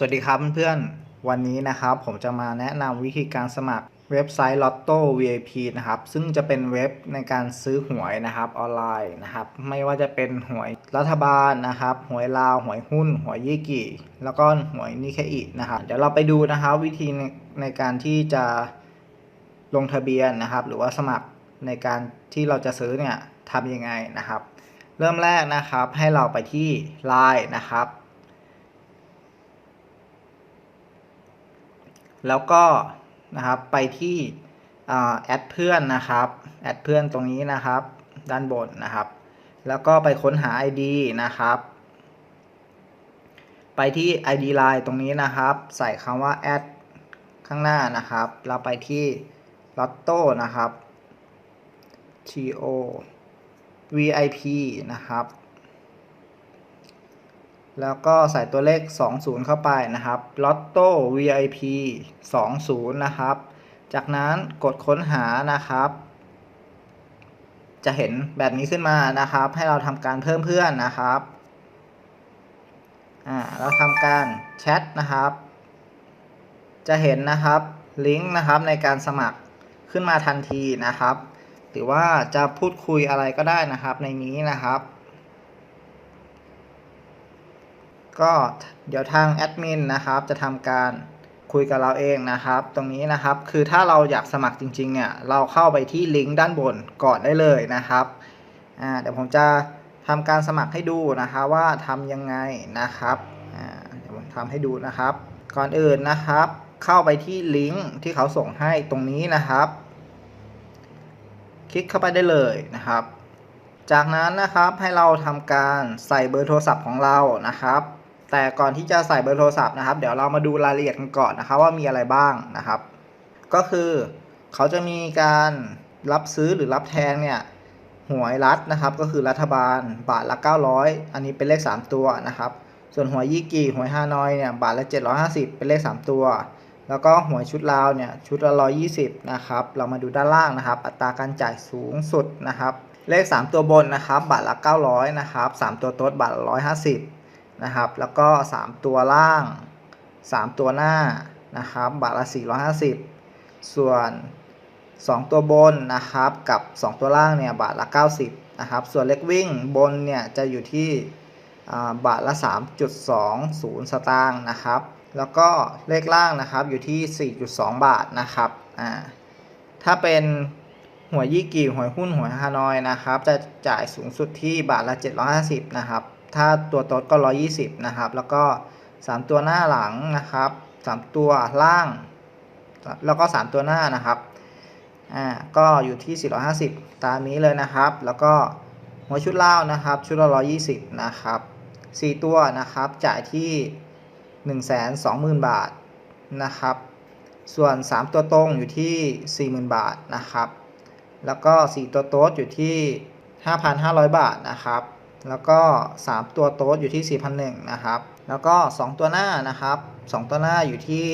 สวัสดีครับเพื่อนๆ วันนี้นะครับผมจะมาแนะนำวิธีการสมัครเว็บไซต์ Lotto VIP นะครับ ซึ่งจะเป็นเว็บในการซื้อหวยนะครับออนไลน์นะครับ ไม่ว่าจะเป็นหวยรัฐบาลนะครับ หวยลาว หวยหุ้น หวยยี่กี่ แล้วก็หวยนิเคอินะครับ เดี๋ยวเราไปดูนะครับวิธีในในการที่จะลงทะเบียนนะครับ หรือว่าสมัครในการที่เราจะซื้อเนี่ยทำยังไงนะครับ เริ่มแรกนะครับให้เราไปที่ Line นะครับ แล้วก็นะครับไปที่แอดเพื่อนนะครับแอดเพื่อนตรงนี้นะครับ ด้านบนนะครับ แล้วก็ไปค้นหา ID นะครับ ไปที่ ID Line ตรงนี้นะครับ ใส่คำว่าแอดข้างหน้านะครับเราไปที่ Lotto นะครับ T O VIP นะครับ แล้วก็ใส่ตัวเลข 20 เข้าไปนะครับ Lotto VIP 20 นะครับ จากนั้นกดค้นหานะครับ จะเห็นแบบนี้ขึ้นมานะครับ ให้เราทำการเพิ่มเพื่อนนะครับอ่าเราทำการแชทนะครับ จะเห็นนะครับลิงก์นะครับในการสมัครขึ้นมาทันทีนะครับ หรือว่าจะพูดคุยอะไรก็ได้นะครับในนี้นะครับ ก็เดี๋ยวทางแอดมินนะครับจะทำการคุยกับเราเองนะครับ ตรงนี้นะครับคือถ้าเราอยากสมัครจริงๆเนี่ยเราเข้าไปที่ลิงก์ด้านบนก่อนได้เลยนะครับอ่าเดี๋ยวผมจะทำการสมัครให้ดูนะคะว่าทำยังไงนะครับอ่าเดี๋ยวผมทำให้ดูนะครับ ก่อนอื่นนะครับ เข้าไปที่ลิงก์ที่เขาส่งให้ตรงนี้นะครับ คลิกเข้าไปได้เลยนะครับ จากนั้นนะครับให้เราทำการใส่เบอร์โทรศัพท์ของเรานะครับ แต่ก่อนที่จะใส่เบอร์โทรศัพท์นะครับ เดี๋ยวเรามาดูรายละเอียดกันก่อนนะครับ ว่ามีอะไรบ้างนะครับ ก็คือเขาจะมีการรับซื้อหรือรับแทงเนี่ยหวยรัฐนะครับ ก็คือรัฐบาลบาทละ 900 อันนี้เป็นเลข 3 ตัวนะครับ ส่วนหวยยี่กีหวยฮานอยเนี่ยบาทละ 750 เป็นเลข 3 ตัว แล้วก็หวยชุดลาวเนี่ยชุดละ 120 นะครับ เรามาดูด้านล่างนะครับ อัตราการจ่ายสูงสุดนะครับ เลข 3 ตัวบนนะครับ บาทละ 900 นะครับ 3 ตัวโต๊ดบาทละ150 นะครับ แล้วก็ 3 ตัวล่าง 3 ตัวหน้านะครับ บาทละ 450 ส่วน 2 ตัวบนนะครับ กับ 2 ตัวล่างเนี่ย บาทละ 90 นะครับ ส่วนเล็กวิ่งบนเนี่ย จะอยู่ที่บาทละ 3.20 สตางค์นะครับ แล้วก็เลขล่างนะครับ อยู่ที่ 4.2 บาทนะครับ อ่า ถ้าเป็นหวยยี่กี่หวยหุ้นหวยฮานอยนะครับ จะจ่ายสูงสุดที่บาทละ 750 นะครับ ถ้าตัวโต๊ดก็ 120 นะครับ แล้วก็ 3 ตัวหน้าหลังนะครับ 3 ตัวล่าง แล้วก็ 3 ตัวหน้านะครับ อ่า ก็อยู่ที่ 450 ตามนี้เลยนะครับ แล้วก็หัวชุดเล่านะครับ ชุดละ 120 นะครับ 4 ตัวนะครับ จ่ายที่ 120,000 บาทนะครับ ส่วน 3 ตัวตรงอยู่ที่ 40,000 บาทนะครับ แล้วก็ 4 ตัวโต๊ดอยู่ที่ 5,500 บาทนะครับ แล้วก็ 3 ตัวโต๊ดอยู่ที่ 4,001นะครับ แล้วก็ 2 ตัวหน้านะครับ 2 ตัวหน้าอยู่ที่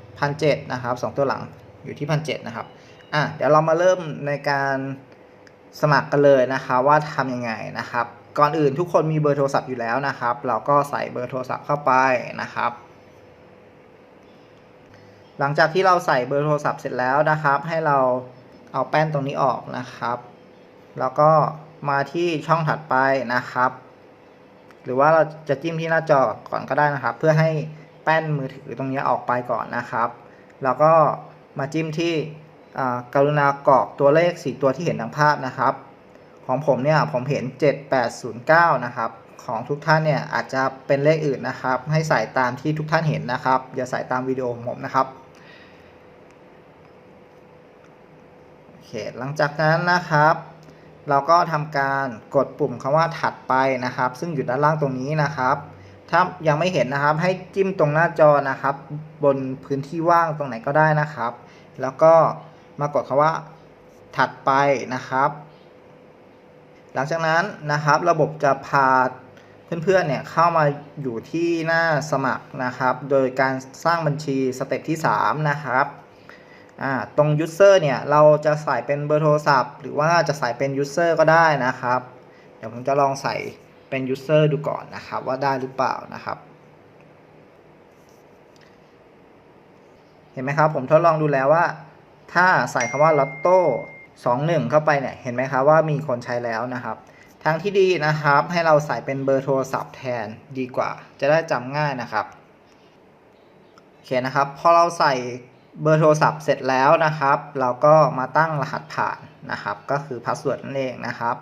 1,700นะครับ 2 ตัวหลังอยู่ที่ 1,700นะครับ อะ เดี๋ยวเรามาเริ่มในการสมัครกันเลยนะครับว่าทำยังไงนะครับ ก่อนอื่นทุกคนมีเบอร์โทรศัพท์อยู่แล้วนะครับ เราก็ใส่เบอร์โทรศัพท์เข้าไปนะครับ หลังจากที่เราใส่เบอร์โทรศัพท์เสร็จแล้วนะครับ ให้เราเอาแป้นตรงนี้ออกนะครับ แล้วก็ มาที่ช่องถัดไปนะครับ หรือว่าเราจะจิ้มที่หน้าจอก่อนก็ได้นะครับ เพื่อให้แป้นมือถือตรงนี้ออกไปก่อนนะครับ แล้วก็มาจิ้มที่กรุณากรอกตัวเลข 4 ตัวที่เห็นทางภาพนะครับ ของผมเนี่ยผมเห็น 7809 นะครับ ของทุกท่านเนี่ยอาจจะเป็นเลขอื่นนะครับ ให้ใส่ตามที่ทุกท่านเห็นนะครับ อย่าใส่ตามวิดีโอของผมนะครับโอเคหลังจากนั้นนะครับ เราก็ทำการกดปุ่มคำว่าถัดไปนะครับ ซึ่งอยู่ด้านล่างตรงนี้นะครับ ถ้ายังไม่เห็นนะครับให้จิ้มตรงหน้าจอนะครับ บนพื้นที่ว่างตรงไหนก็ได้นะครับ แล้วก็มากดคำว่าถัดไปนะครับ หลังจากนั้นนะครับ ระบบจะพาเพื่อนๆเนี่ยเข้ามาอยู่ที่หน้าสมัครนะครับ โดยการสร้างบัญชีสเต็ปที่ 3 นะครับ ตรง user เนี่ยเราจะใส่เป็นเบอร์โทรศัพท์ หรือว่าจะใส่เป็น user ก็ได้นะครับ เดี๋ยวผมจะลองใส่เป็น user ดูก่อนนะครับ ว่าได้หรือเปล่านะครับเห็นไหมครับผมทดลองดูแล้วว่า ถ้าใส่คำว่าลอตโต้21เข้าไปเนี่ยเห็นไหมครับว่ามีคนใช้แล้วนะครับ ทางที่ดีนะครับ ให้เราใส่เป็นเบอร์โทรศัพท์แทนดีกว่า จะได้จำง่ายนะครับโอเคนะครับพอเราใส่ เบอร์โทรศัพท์เสร็จแล้วนะครับ เราก็มาตั้งรหัสผ่านนะครับ ก็คือพาสเวิร์ดนั่นเองนะครับ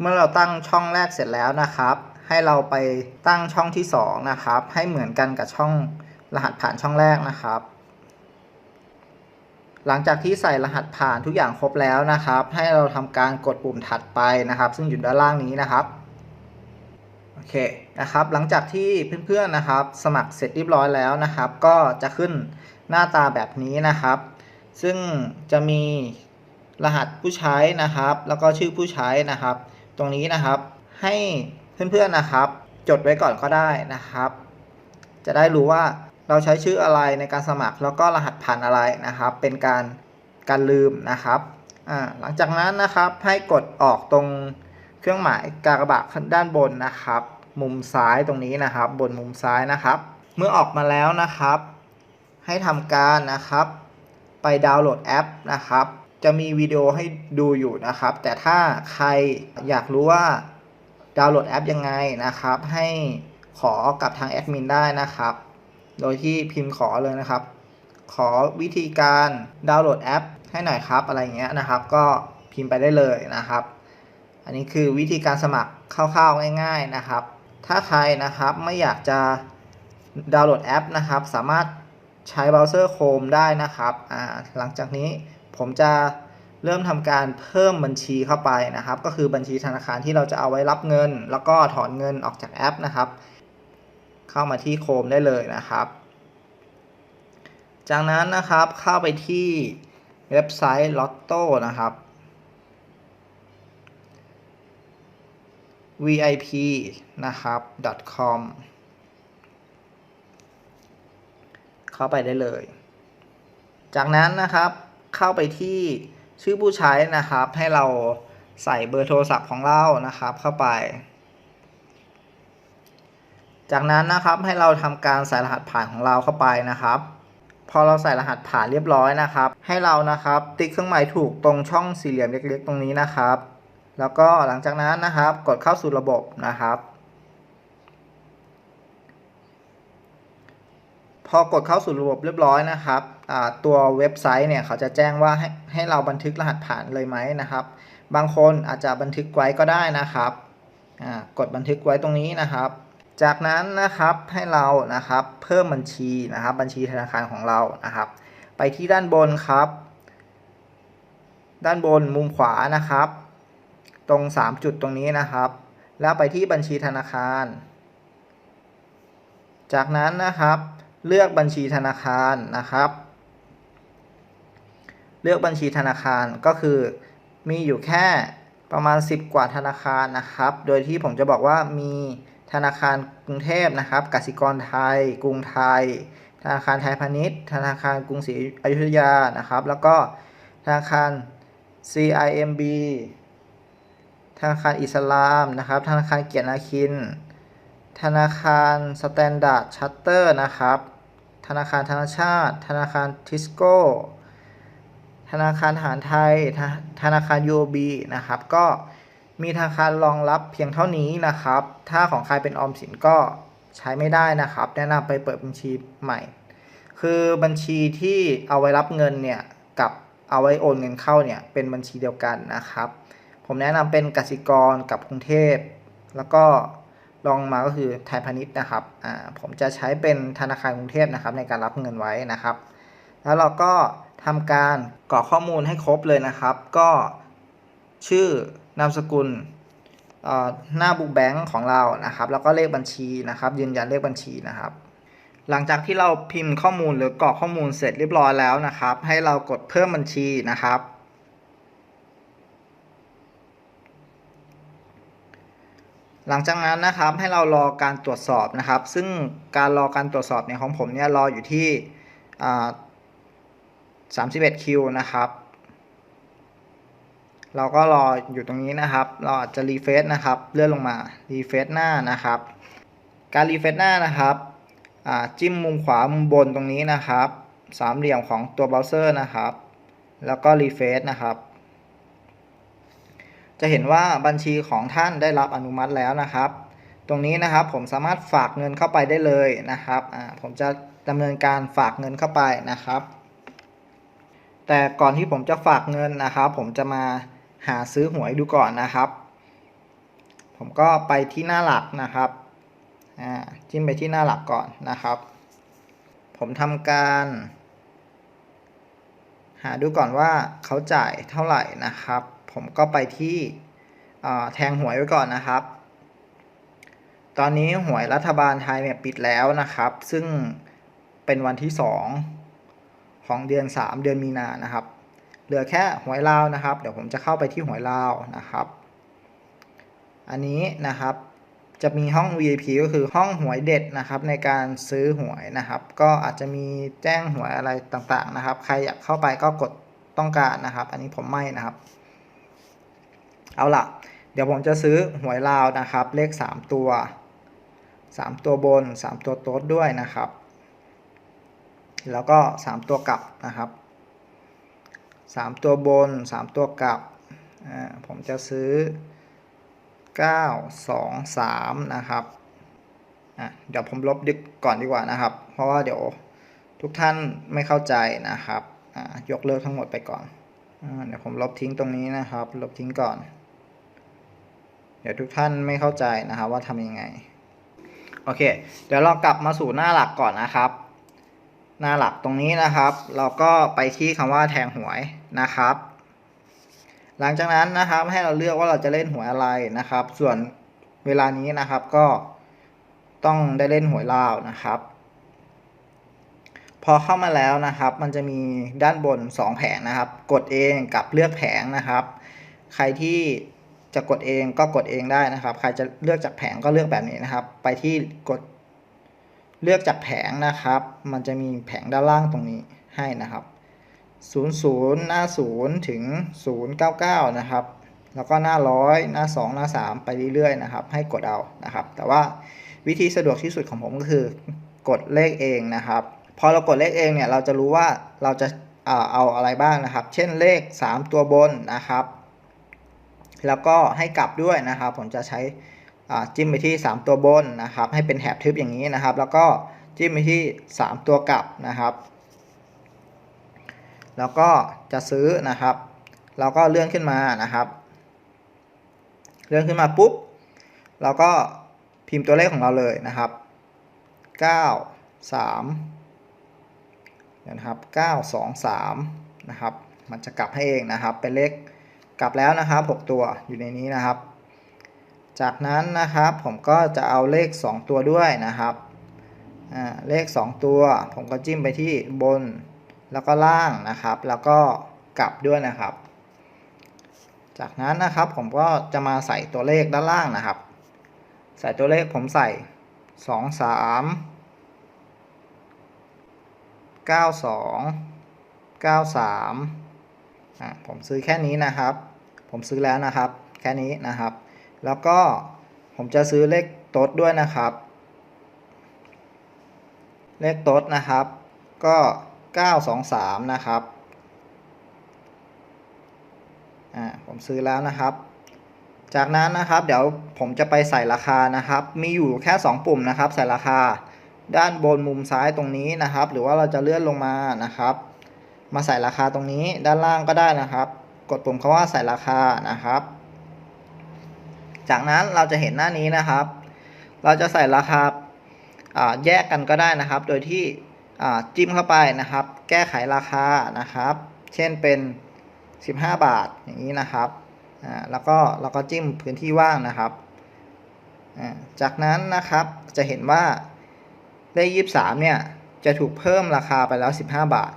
เมื่อเราตั้งช่องแรกเสร็จแล้วนะครับ ให้เราไปตั้งช่องที่2นะครับ ให้เหมือนกันกับช่องรหัสผ่านช่องแรกนะครับ หลังจากที่ใส่รหัสผ่านทุกอย่างครบแล้วนะครับ ให้เราทำการกดปุ่มถัดไปนะครับ ซึ่งอยู่ด้านล่างนี้นะครับโอเคนะครับ หลังจากที่เพื่อนๆนะครับ สมัครเสร็จเรียบร้อยแล้วนะครับ ก็จะขึ้น หน้าตาแบบนี้นะครับ ซึ่งจะมีรหัสผู้ใช้นะครับ แล้วก็ชื่อผู้ใช้นะครับ ตรงนี้นะครับให้เพื่อนๆนะครับ จดไว้ก่อนก็ได้นะครับ จะได้รู้ว่าเราใช้ชื่ออะไรในการสมัคร แล้วก็รหัสผ่านอะไรนะครับ เป็นการการลืมนะครับอ่าหลังจากนั้นนะครับให้กดออกตรงเครื่องหมายกากบาทด้านบนนะครับ มุมซ้ายตรงนี้นะครับ บนมุมซ้ายนะครับ เมื่อออกมาแล้วนะครับ ให้ทำการนะครับ ไปดาวน์โหลดแอปนะครับ จะมีวิดีโอให้ดูอยู่นะครับ แต่ถ้าใครอยากรู้ว่าดาวน์โหลดแอปยังไงนะครับ ให้ขอกับทางแอดมินได้นะครับ โดยที่พิมพ์ขอเลยนะครับ ขอวิธีการดาวน์โหลดแอป ให้หน่อยครับอะไรเงี้ยนะครับ ก็พิมพ์ไปได้เลยนะครับ อันนี้คือวิธีการสมัครคร่าวๆง่าย ๆนะครับ ถ้าใครนะครับไม่อยากจะดาวน์โหลดแอปนะครับ สามารถ ใช้เบราว์เซอร์ Chrome ได้นะครับอ่าหลังจากนี้ผมจะเริ่มทำการเพิ่มบัญชีเข้าไปนะครับ ก็คือบัญชีธนาคารที่เราจะเอาไว้รับเงิน แล้วก็ถอนเงินออกจากแอปนะครับ เข้ามาที่ Chrome ได้เลยนะครับ จากนั้นนะครับเข้าไปที่เว็บไซต์ Lotto นะครับ vip นะครับ .com เข้าไปได้เลย จากนั้นนะครับเข้าไปที่ชื่อผู้ใช้นะครับ ให้เราใส่เบอร์โทรศัพท์ของเรานะครับเข้าไป จากนั้นนะครับให้เราทำการใส่รหัสผ่านของเราเข้าไปนะครับ พอเราใส่รหัสผ่านเรียบร้อยนะครับ ให้เรานะครับติ๊กเครื่องหมายถูกตรงช่องสี่เหลี่ยมเล็กๆ ตรงนี้นะครับ แล้วก็หลังจากนั้นนะครับ กดเข้าสู่ระบบนะครับ พอกดเข้าสู่ระบบเรียบร้อยนะครับตัวเว็บไซต์เนี่ยเขาจะแจ้งว่าให้ให้เราบันทึกรหัสผ่านเลยไหมนะครับ บางคนอาจจะบันทึกไว้ก็ได้นะครับกดบันทึกไว้ตรงนี้นะครับ จากนั้นนะครับให้เรานะครับเพิ่มบัญชีนะครับ บัญชีธนาคารของเรานะครับ ไปที่ด้านบนครับ ด้านบนมุมขวานะครับ ตรง 3 จุดตรงนี้นะครับ แล้วไปที่บัญชีธนาคาร จากนั้นนะครับ เลือกบัญชีธนาคารนะครับ เลือกบัญชีธนาคารก็คือมีอยู่แค่ประมาณ 10 กว่าธนาคารนะครับ โดยที่ผมจะบอกว่ามีธนาคารกรุงเทพนะครับกสิกรไทย กรุงไทย ธนาคารไทยพาณิชย์ ธนาคารกรุงศรีอยุธยานะครับ แล้วก็ธนาคาร CIMB ธนาคารอิสลามนะครับ ธนาคารเกียรตินาคิน ธนาคารสแตนดาร์ดชัตเตอร์นะครับ ธนาคารธนาชาติ ธนาคารทิสโก้ ธนาคารทหารไทย ธนาคาร UOB นะครับ ก็มีธนาคารรองรับเพียงเท่านี้นะครับ ถ้าของใครเป็นออมสินก็ใช้ไม่ได้นะครับ แนะนำไปเปิดบัญชีใหม่ คือบัญชีที่เอาไว้รับเงินเนี่ยกับเอาไว้โอนเงินเข้าเนี่ยเป็นบัญชีเดียวกันนะครับ ผมแนะนำเป็นกสิกรกับกรุงเทพ แล้วก็ ลองมาก็คือไทยพาณิชย์นะครับอ่าผมจะใช้เป็นธนาคารกรุงเทพนะครับ ในการรับเงินไว้นะครับ แล้วเราก็ทำการกรอกข้อมูลให้ครบเลยนะครับ ก็ชื่อนามสกุลหน้าบุ๊กแบงค์ของเรานะครับ แล้วก็เลขบัญชีนะครับ ยืนยันเลขบัญชีนะครับ หลังจากที่เราพิมพ์ข้อมูลหรือกรอกข้อมูลเสร็จเรียบร้อยแล้วนะครับ ให้เรากดเพิ่มบัญชีนะครับ หลังจากนั้นนะครับให้เรารอการตรวจสอบนะครับ ซึ่งการรอการตรวจสอบเนี่ยของผมเนี่ยรออยู่ที่31คิวนะครับ เราก็รออยู่ตรงนี้นะครับ เราอาจจะรีเฟซนะครับเลื่อนลงมารีเฟซหน้านะครับ การรีเฟซหน้านะครับจิ้มมุมขวามุมบนตรงนี้นะครับ สามเหลี่ยมของตัวเบราว์เซอร์นะครับ แล้วก็รีเฟซนะครับ จะเห็นว่าบัญชีของท่านได้รับอนุมัติแล้วนะครับ ตรงนี้นะครับผมสามารถฝากเงินเข้าไปได้เลยนะครับผมจะดำเนินการฝากเงินเข้าไปนะครับ แต่ก่อนที่ผมจะฝากเงินนะครับ ผมจะมาหาซื้อหวยดูก่อนนะครับ ผมก็ไปที่หน้าหลักนะครับจิ้มไปที่หน้าหลักก่อนนะครับ ผมทำการ หาดูก่อนว่าเขาจ่ายเท่าไหร่นะครับ ผมก็ไปที่แทงหวยไว้ก่อนนะครับ ตอนนี้หวยรัฐบาลไทยเนี่ยปิดแล้วนะครับ ซึ่งเป็นวันที่ 2 ของเดือน 3 เดือนมีนานะครับ เหลือแค่หวยลาวนะครับ เดี๋ยวผมจะเข้าไปที่หวยลาวนะครับ อันนี้นะครับจะมีห้อง VIP ก็คือห้องหวยเด็ดนะครับในการซื้อหวยนะครับ ก็อาจจะมีแจ้งหวยอะไรต่างๆนะครับ ใครอยากเข้าไปก็กดต้องการนะครับ อันนี้ผมไม่นะครับ เอาล่ะเดี๋ยวผมจะซื้อหวยลาวนะครับ เลข 3 ตัว 3 ตัวบน 3 ตัวโต๊ดด้วยนะครับ แล้วก็ 3 ตัวกลับนะครับ 3 ตัวบน 3 ตัวกลับ ผมจะซื้อ 9 2 3 นะครับเดี๋ยวผมลบดึกก่อนดีกว่านะครับ เพราะว่าเดี๋ยวทุกท่านไม่เข้าใจนะครับ ยกเลิกทั้งหมดไปก่อนอเดี๋ยวผมลบทิ้งตรงนี้นะครับ ลบทิ้งก่อน เดี๋ยวทุกท่านไม่เข้าใจนะครับว่าทำยังไง โอเค เดี๋ยวเรากลับมาสู่หน้าหลักก่อนนะครับ หน้าหลักตรงนี้นะครับ เราก็ไปที่คำว่าแทงหวยนะครับ หลังจากนั้นนะครับให้เราเลือกว่าเราจะเล่นหวยอะไรนะครับ ส่วนเวลานี้นะครับก็ต้องได้เล่นหวยลาวนะครับ พอเข้ามาแล้วนะครับ มันจะมีด้านบน 2 แผงนะครับ กดเองกับเลือกแผงนะครับ ใครที่ จะกดเองก็กดเองได้นะครับ ใครจะเลือกจากแผงก็เลือกแบบนี้นะครับ ไปที่กดเลือกจากแผงนะครับ มันจะมีแผงด้านล่างตรงนี้ให้นะครับ 00 หน้า 0 ถึง 099 นะครับ แล้วก็หน้า 100 หน้า 2 หน้า 3 ไปเรื่อยๆนะครับ ให้กดเอานะครับ แต่ว่าวิธีสะดวกที่สุดของผมก็คือกดเลขเองนะครับ พอเรากดเลขเองเนี่ย เราจะรู้ว่าเราจะอ่าเอาอะไรบ้างนะครับ เช่นเลข 3 ตัวบนนะครับ แล้วก็ให้กลับด้วยนะครับ ผมจะใช้จิ้มไปที่ 3 ตัวบนนะครับ ให้เป็นแถบทึบอย่างนี้นะครับ แล้วก็จิ้มไปที่ 3 ตัวกลับนะครับ แล้วก็จะซื้อนะครับ เราก็เลื่อนขึ้นมานะครับ เลื่อนขึ้นมาปุ๊บเราก็พิมพ์ตัวเลขของเราเลยนะครับ 9 3นะครับ 9 2 3 นะครับ มันจะกลับให้เองนะครับ เป็นเลข กลับแล้วนะครับ 6 ตัวอยู่ในนี้นะครับ จากนั้นนะครับผมก็จะเอาเลข 2 ตัวด้วยนะครับเลข 2 ตัว ผมก็จิ้มไปที่บนแล้วก็ล่างนะครับ แล้วก็กลับด้วยนะครับ จากนั้นนะครับผมก็จะมาใส่ตัวเลขด้านล่างนะครับ ใส่ตัวเลขผมใส่ 2 3 9 2 9 3อะผมซื้อแค่นี้นะครับ ผมซื้อแล้วนะครับ แค่นี้นะครับ แล้วก็ผมจะซื้อเลขโต๊ดด้วยนะครับ เลขโต๊ดนะครับ ก็ 923 นะครับอ่าผมซื้อแล้วนะครับ จากนั้นนะครับเดี๋ยวผมจะไปใส่ราคานะครับ มีอยู่แค่ 2 ปุ่มนะครับ ใส่ราคาด้านบนมุมซ้ายตรงนี้นะครับ หรือว่าเราจะเลื่อนลงมานะครับ มาใส่ราคาตรงนี้ด้านล่างก็ได้นะครับ กดปุ่มคาว่าใส่ราคานะครับ จากนั้นเราจะเห็นหน้านี้นะครับ เราจะใส่ราคาแยกกันก็ได้นะครับ โดยที่จิ้มเข้าไปนะครับ แก้ไขราคานะครับ เช่นเป็น 15 บาทอย่างนี้นะครับแล้วก็เราก็จิ้มพื้นที่ว่างนะครับจากนั้นนะครับจะเห็นว่าเลข23เนี่ยจะถูกเพิ่มราคาไปแล้ว 15 บาท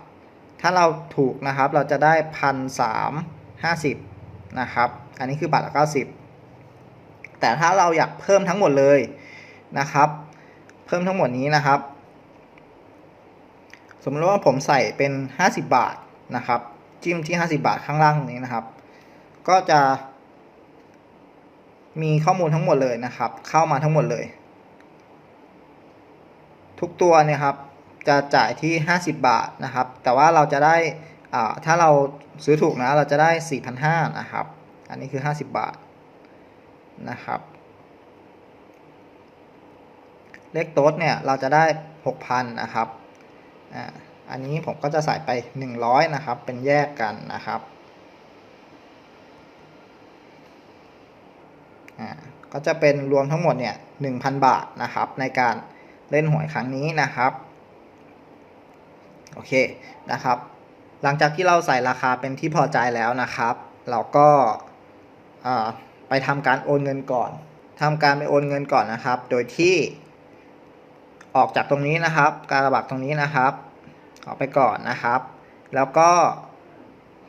ถ้าเราถูกนะครับเราจะได้พันสาม ห้าสิบนะครับ อันนี้คือบาทละเก้าสิบแต่ถ้าเราอยากเพิ่มทั้งหมดเลยนะครับ เพิ่มทั้งหมดนี้นะครับ สมมติว่าผมใส่เป็น 50 บาทนะครับ จิ้มที่ 50 บาทข้างล่างนี้นะครับ ก็จะ มีข้อมูลทั้งหมดเลยนะครับ เข้ามาทั้งหมดเลย ทุกตัวเนี่ยครับจะจ่ายที่ 50 บาทนะครับ แต่ว่าเราจะได้ ถ้าเราซื้อถูกนะ เราจะได้ 4,500นะครับ อันนี้คือ 50 บาทนะครับ เลขโต๊ดเนี่ย เราจะได้ 6,000 นะครับ อันนี้ผมก็จะใส่ไป 100 นะครับ เป็นแยกกันนะครับ ก็จะเป็นรวมทั้งหมดเนี่ย 1,000 บาทนะครับ ในการเล่นหวยครั้งนี้นะครับ โอเคนะครับ หลังจากที่เราใส่ราคาเป็นที่พอใจแล้วนะครับ เราก็ไปทำการโอนเงินก่อนทำการไปโอนเงินก่อนนะครับ โดยที่ออกจากตรงนี้นะครับ การบักตรงนี้นะครับออกไปก่อนนะครับ แล้วก็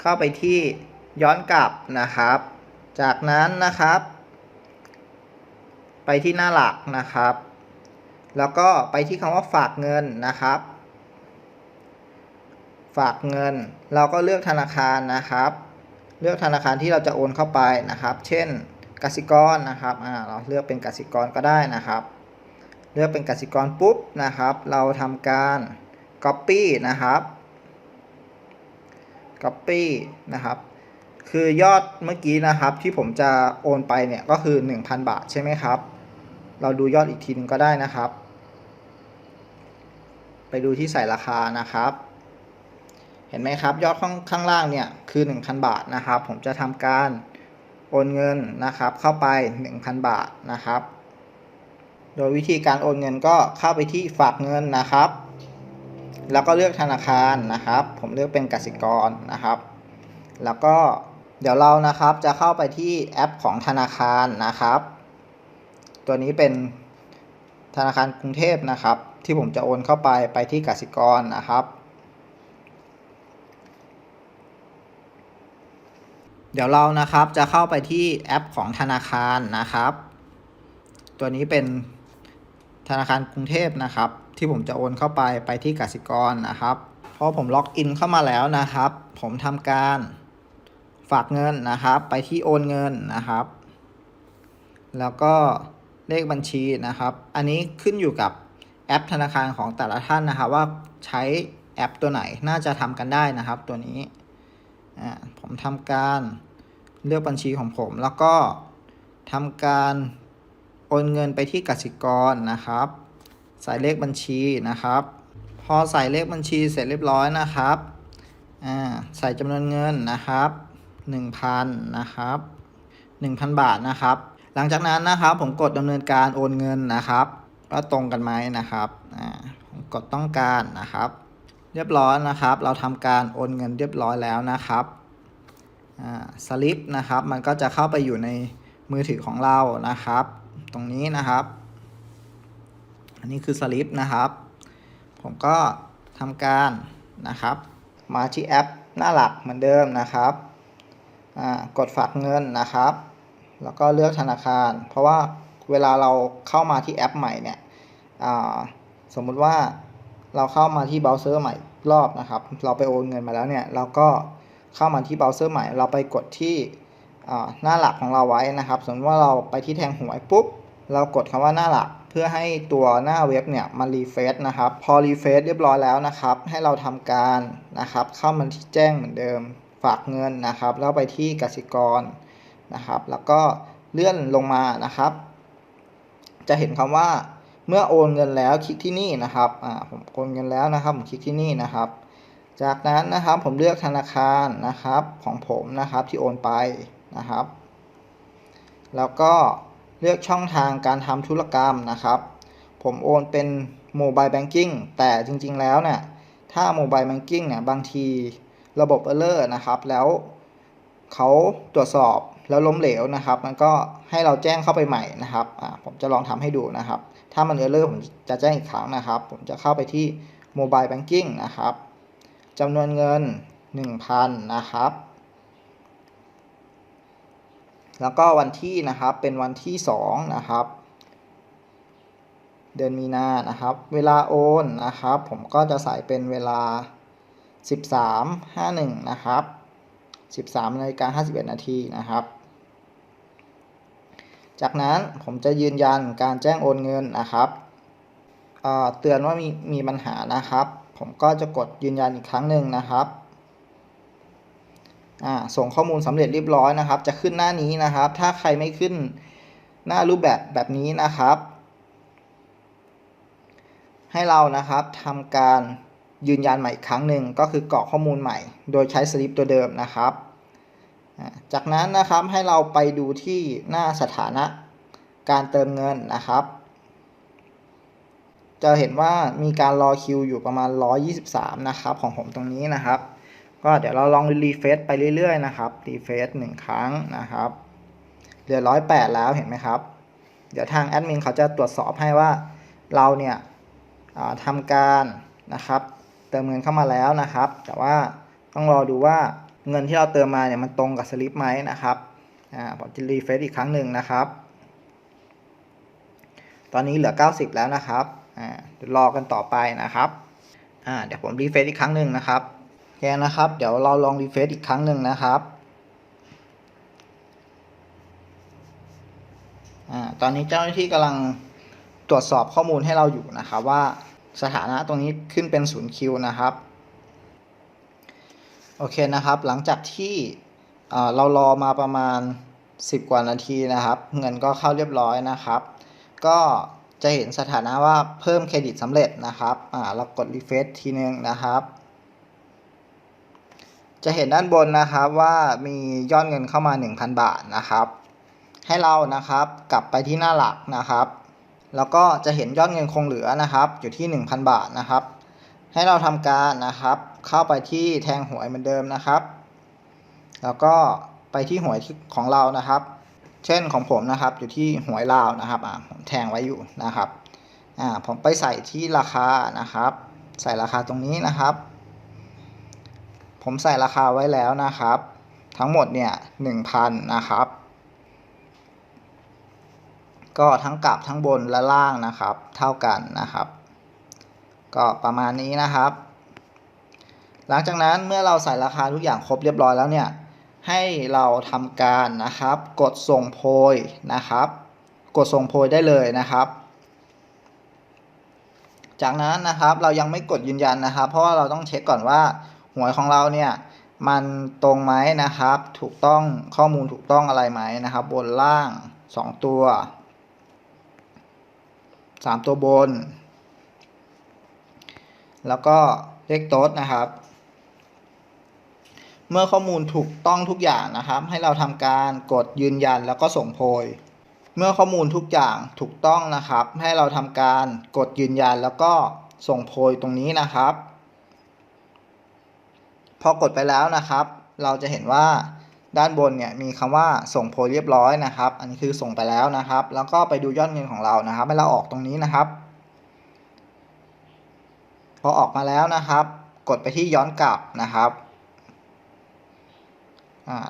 เข้าไปที่ย้อนกลับนะครับ จากนั้นนะครับ ไปที่หน้าหลักนะครับ แล้วก็ไปที่คำว่าฝากเงินนะครับ ฝากเงิน เราก็เลือกธนาคารนะครับ เลือกธนาคารที่เราจะโอนเข้าไปนะครับ เช่นกสิกรนะครับอ่าเราเลือกเป็นกสิกรก็ได้นะครับ เลือกเป็นกสิกรปุ๊บนะครับ เราทำการ Copy นะครับ Copy นะครับ คือยอดเมื่อกี้นะครับที่ผมจะโอนไปเนี่ยก็คือ 1,000 บาทใช่ไหมครับ เราดูยอดอีกทีหนึงก็ได้นะครับ ไปดูที่ใส่ราคานะครับ ห็นไหมครับ ยอดข้างข้างล่างเนี่ยคือ 1,000 บาทนะครับ ผมจะทำการโอนเงินนะครับ เข้าไป 1,000 บาทนะครับ โดยวิธีการโอนเงินก็เข้าไปที่ฝากเงินนะครับ แล้วก็เลือกธนาคารนะครับ ผมเลือกเป็นกสิกรนะครับ แล้วก็เดี๋ยวเรานะครับจะเข้าไปที่แอปของธนาคารนะครับ ตัวนี้เป็นธนาคารกรุงเทพนะครับ ที่ผมจะโอนเข้าไปไปที่กสิกรนะครับ เดี๋ยวเรานะครับจะเข้าไปที่แอปของธนาคารนะครับ ตัวนี้เป็นธนาคารกรุงเทพนะครับ ที่ผมจะโอนเข้าไปไปที่กสิกรนะครับพอผมล็อกอินเข้ามาแล้วนะครับ ผมทำการฝากเงินนะครับ ไปที่โอนเงินนะครับ แล้วก็เลขบัญชีนะครับ อันนี้ขึ้นอยู่กับแอปธนาคารของแต่ละท่านนะครับ ว่าใช้แอปตัวไหนน่าจะทำกันได้นะครับ ตัวนี้ อ่าผมทำการเลือกบัญชีของผม แล้วก็ทำการโอนเงินไปที่กสิกรนะครับ ใส่เลขบัญชีนะครับ พอใส่เลขบัญชีเสร็จเรียบร้อยนะครับอ่าใส่จำนวนเงินนะครับ 1,000นะครับ1,000 บาทนะครับ หลังจากนั้นนะครับผมกดดำเนินการโอนเงินนะครับว่าตรงกันไหมนะครับอ่าผมกดต้องการนะครับ เรียบร้อยนะครับ เราทำการโอนเงินเรียบร้อยแล้วนะครับสลิปนะครับ มันก็จะเข้าไปอยู่ในมือถือของเรานะครับ ตรงนี้นะครับ อันนี้คือสลิปนะครับ ผมก็ทำการนะครับ มาที่แอปหน้าหลักเหมือนเดิมนะครับกดฝากเงินนะครับ แล้วก็เลือกธนาคาร เพราะว่าเวลาเราเข้ามาที่แอปใหม่เนี่ยสมมุติว่า เราเข้ามาที่เบราว์เซอร์ใหม่รอบนะครับ เราไปโอนเงินมาแล้วเนี่ย เราก็เข้ามาที่เบราว์เซอร์ใหม่ เราไปกดที่หน้าหลักของเราไว้นะครับ สมมติว่าเราไปที่แทงหวยปุ๊บ เรากดคำว่าหน้าหลัก เพื่อให้ตัวหน้าเว็บเนี่ยมันรีเฟซนะครับ พอรีเฟซเรียบร้อยแล้วนะครับ ให้เราทำการนะครับ เข้ามาที่แจ้งเหมือนเดิม ฝากเงินนะครับ แล้วไปที่กสิกรนะครับ แล้วก็เลื่อนลงมานะครับ จะเห็นคำว่า เมื่อโอนเงินแล้วคลิกที่นี่นะครับอ่าผมโอนเงินแล้วนะครับผมคลิกที่นี่นะครับ จากนั้นนะครับผมเลือกธนาคารนะครับของผมนะครับที่โอนไปนะครับ แล้วก็เลือกช่องทางการทำธุรกรรมนะครับ ผมโอนเป็นโมบายแบงกิ้งแต่จริงๆแล้วเนี่ยถ้าโมบายแบงกิ้งเนี่ยบางทีระบบเออร์เลอร์นะครับ แล้วเขาตรวจสอบแล้วล้มเหลวนะครับ มันก็ให้เราแจ้งเข้าไปใหม่นะครับผมจะลองทำให้ดูนะครับ ถ้ามันเออร์เลอร์ผมจะแจ้งอีกครั้งนะครับ ผมจะเข้าไปที่โมบายแบงกิ้งนะครับจำนวนเงิน 1,000 นะครับ แล้วก็วันที่นะครับเป็นวันที่ 2 นะครับ เดือนมีนานะครับ เวลาโอนนะครับ ผมก็จะใส่เป็นเวลา 13.51 นะครับ 13นาฬิกา51 นาทีนะครับ จากนั้นผมจะยืนยันการแจ้งโอนเงินนะครับเเตือนว่ามีมีปัญหานะครับ ผมก็จะกดยืนยันอีกครั้งหนึ่งนะครับส่งข้อมูลสำเร็จเรียบร้อยนะครับ จะขึ้นหน้านี้นะครับ ถ้าใครไม่ขึ้นหน้ารูปแบบแบบนี้นะครับ ให้เรานะครับทำการยืนยันใหม่อีกครั้งหนึ่งก็คือกรอกข้อมูลใหม่ โดยใช้สลิปตัวเดิมนะครับ จากนั้นนะครับให้เราไปดูที่หน้าสถานะการเติมเงินนะครับ จะเห็นว่ามีการรอคิวอยู่ประมาณ 123 นะครับของผมตรงนี้นะครับ ก็เดี๋ยวเราลองรีเฟซไปเรื่อยๆนะครับรีเฟซหนึ่งครั้งนะครับเหลือ 108 แล้วเห็นไหมครับ เดี๋ยวทางแอดมินเขาจะตรวจสอบให้ว่าเราเนี่ยทำการนะครับ เติมเงินเข้ามาแล้วนะครับ แต่ว่าต้องรอดูว่า เงินที่เราเติมมาเนี่ยมันตรงกับสลิปไหมนะครับอ่าผมจะรีเฟซอีกครั้งหนึ่งนะครับ ตอนนี้เหลือ 90 แล้วนะครับอ่าเดี๋ยวรอกันต่อไปนะครับอ่าเดี๋ยวผมรีเฟซอีกครั้งหนึ่งนะครับโอเคนะครับ เดี๋ยวเราลองรีเฟซอีกครั้งหนึ่งนะครับอ่าตอนนี้เจ้าหน้าที่กำลังตรวจสอบข้อมูลให้เราอยู่นะครับ ว่าสถานะตรงนี้ขึ้นเป็นศูนย์คิวนะครับ โอเคนะครับ หลังจากที่เรารอมาประมาณ 10 กว่านาทีนะครับ เงินก็เข้าเรียบร้อยนะครับ ก็จะเห็นสถานะว่าเพิ่มเครดิตสำเร็จนะครับอ่าเรากดรีเฟซทีนึงนะครับ จะเห็นด้านบนนะครับว่ามียอดเงินเข้ามา 1,000 บาทนะครับ ให้เรานะครับกลับไปที่หน้าหลักนะครับ แล้วก็จะเห็นยอดเงินคงเหลือนะครับ อยู่ที่ 1,000 บาทนะครับ ให้เราทำการนะครับ เข้าไปที่แทงหวยเหมือนเดิมนะครับ แล้วก็ไปที่หวยของเรานะครับ เช่นของผมนะครับ อยู่ที่หวยลาวนะครับอ่าผมแทงไว้อยู่นะครับอ่าผมไปใส่ที่ราคานะครับ ใส่ราคาตรงนี้นะครับ ผมใส่ราคาไว้แล้วนะครับ ทั้งหมดเนี่ยหนึ่งพันนะครับก็ทั้งกลับทั้งบนและล่างนะครับ เท่ากันนะครับ ก็ประมาณนี้นะครับ หลังจากนั้นเมื่อเราใส่ราคาทุกอย่างครบเรียบร้อยแล้วเนี่ย ให้เราทำการนะครับ กดส่งโพยนะครับ กดส่งโพยได้เลยนะครับ จากนั้นนะครับเรายังไม่กดยืนยันนะครับ เพราะว่าเราต้องเช็คก่อนว่าหวยของเราเนี่ยมันตรงไหมนะครับ ถูกต้องข้อมูลถูกต้องอะไรไหมนะครับ บนล่าง 2 ตัว 3 ตัวบน แล้วก็เลขโต๊ดนะครับ เมื่อข้อมูลถูกต้องทุกอย่างนะครับ ให้เราทำการกดยืนยันแล้วก็ส่งโพย เมื่อข้อมูลทุกอย่างถูกต้องนะครับ ให้เราทำการกดยืนยันแล้วก็ส่งโพยตรงนี้นะครับ พอกดไปแล้วนะครับ เราจะเห็นว่าด้านบนเนี่ยมีคำว่าส่งโพยเรียบร้อยนะครับ อันนี้คือส่งไปแล้วนะครับ แล้วก็ไปดูยอดเงินของเรานะครับให้เราออกตรงนี้นะครับ พอออกมาแล้วนะครับ กดไปที่ย้อนกลับนะครับ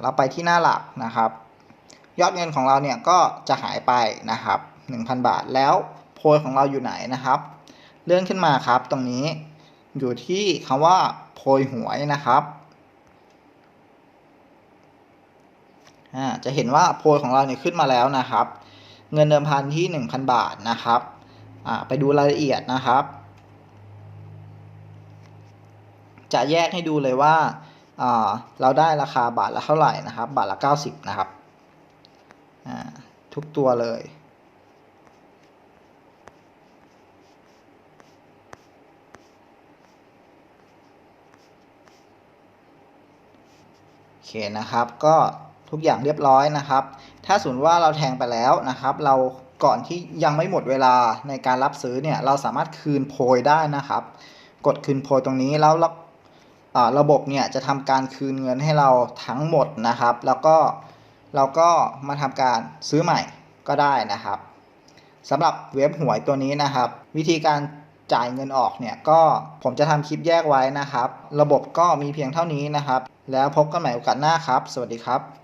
เราไปที่หน้าหลักนะครับ ยอดเงินของเราเนี่ยก็จะหายไปนะครับ 1,000 บาทแล้วโพยของเราอยู่ไหนนะครับ เลื่อนขึ้นมาครับตรงนี้อยู่ที่คำว่าโพยหวยนะครับจะเห็นว่าโพยของเราเนี่ยขึ้นมาแล้วนะครับ เงินเดิมพันที่ 1,000 บาทนะครับไปดูรายละเอียดนะครับ จะแยกให้ดูเลยว่า เราได้ราคาบาทละเท่าไหร่นะครับ บาทละ 90 นะครับทุกตัวเลยโอเคนะครับก็ทุกอย่างเรียบร้อยนะครับ ถ้าสมมติว่าเราแทงไปแล้วนะครับ เราก่อนที่ยังไม่หมดเวลาในการรับซื้อเนี่ย เราสามารถคืนโพยได้นะครับ กดคืนโพยตรงนี้แล้วเราอ่า ระบบเนี่ยจะทำการคืนเงินให้เราทั้งหมดนะครับ แล้วก็เราก็มาทำการซื้อใหม่ก็ได้นะครับสำหรับเว็บหวยตัวนี้นะครับ วิธีการจ่ายเงินออกเนี่ยก็ผมจะทำคลิปแยกไว้นะครับ ระบบก็มีเพียงเท่านี้นะครับ แล้วพบกันใหม่โอกาสหน้าครับ สวัสดีครับ